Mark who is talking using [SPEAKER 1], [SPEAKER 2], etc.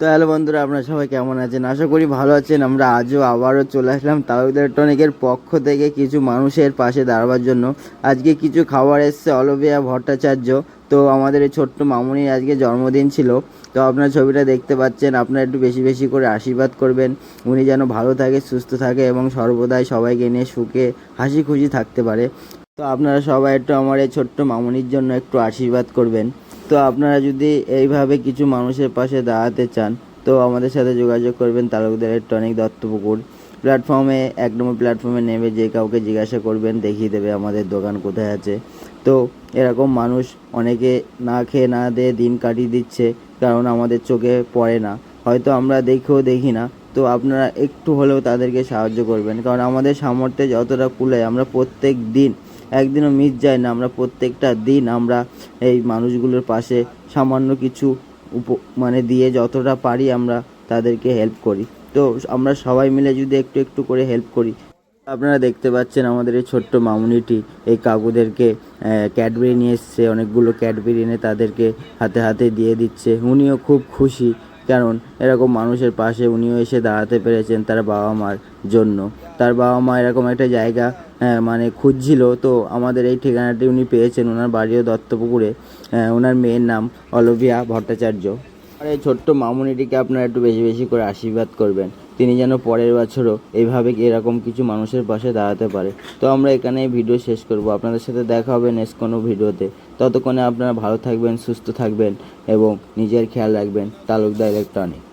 [SPEAKER 1] তো হ্যালো বন্ধুরা, আপনারা সবাই কেমন আছেন? আশা করি ভালো আছেন। আমরা আজও আবারও চলে আসলাম তালুকদার টনিকের পক্ষ থেকে কিছু মানুষের পাশে দাঁড়াবার জন্য। আজকে কিছু খাবার এসছে অলবিয়া ভট্টাচার্য। তো আমাদের এই ছোট্ট মামুনির আজকে জন্মদিন ছিল। তো আপনার ছবিটা দেখতে পাচ্ছেন, আপনারা একটু বেশি বেশি করে আশীর্বাদ করবেন। উনি যেন ভালো থাকে, সুস্থ থাকে এবং সর্বদাই সবাইকে নিয়ে সুখে, হাসি খুশি থাকতে পারে। তো আপনারা সবাই একটু আমার এই ছোট্ট মামুনির জন্য একটু আশীর্বাদ করবেন। তো আপনারা যদি এইভাবে কিছু মানুষের পাশে দাঁড়াতে চান, তো আমাদের সাথে যোগাযোগ করবেন তালুকদারের টনিক দত্তপুকুর প্ল্যাটফর্মে এক নম্বর প্ল্যাটফর্মে নেমে যে কাউকে জিজ্ঞাসা করবেন, দেখিয়ে দেবে আমাদের দোকান কোথায় আছে। তো এরকম মানুষ অনেকে না খেয়ে না দিয়ে দিন কাটিয়ে দিচ্ছে, কারণ আমাদের চোখে পড়ে না। হয়তো আমরা দেখেও দেখি না, তো আপনারা একটু হলেও তাদেরকে সাহায্য করবেন, কারণ আমাদের সামর্থ্যে যতটা কুলায়, আমরা প্রত্যেক দিন, একদিনও মিস যায় না, আমরা প্রত্যেকটা দিন আমরা এই মানুষগুলোর পাশে সামান্য কিছু উপ মানে দিয়ে যতটা পারি আমরা তাদেরকে হেল্প করি। তো আমরা সবাই মিলে যদি একটু একটু করে হেল্প করি। আপনারা দেখতে পাচ্ছেন আমাদের এই ছোট্ট মামুনিটি, এই কাকুদেরকে ক্যাডবেরি নিয়ে এসছে, অনেকগুলো ক্যাডবেরি এনে তাদেরকে হাতে হাতে দিয়ে দিচ্ছে। উনিও খুব খুশি। কারণ এরকম মানুষের পাশে উনিও এসে দাঁড়াতে পেরেছেন তার বাবা মার জন্য। তার বাবা মা এরকম একটা জায়গা মানে খুঁজছিল, তো আমাদের এই ঠিকানাটি উনি পেয়েছেন ওনার বাড়িও দত্তপুকুরে। ওনার মেয়ের নাম অলভিয়া ভট্টাচার্য। আর এই ছোট্ট মামুনিটিকে আপনারা একটু বেশি বেশি করে আশীর্বাদ করবেন। তিনি যেন পরের বছরও এইভাবে এরকম কিছু মানুষের পাশে দাঁড়াতে পারে। তো আমরা এখানে ভিডিও শেষ করব। আপনাদের সাথে দেখা হবে নেক্সট কোনো ভিডিওতে। ততক্ষণে আপনারা ভালো থাকবেন, সুস্থ থাকবেন এবং নিজের খেয়াল রাখবেন। তালুকদার ইলেকট্রনিক।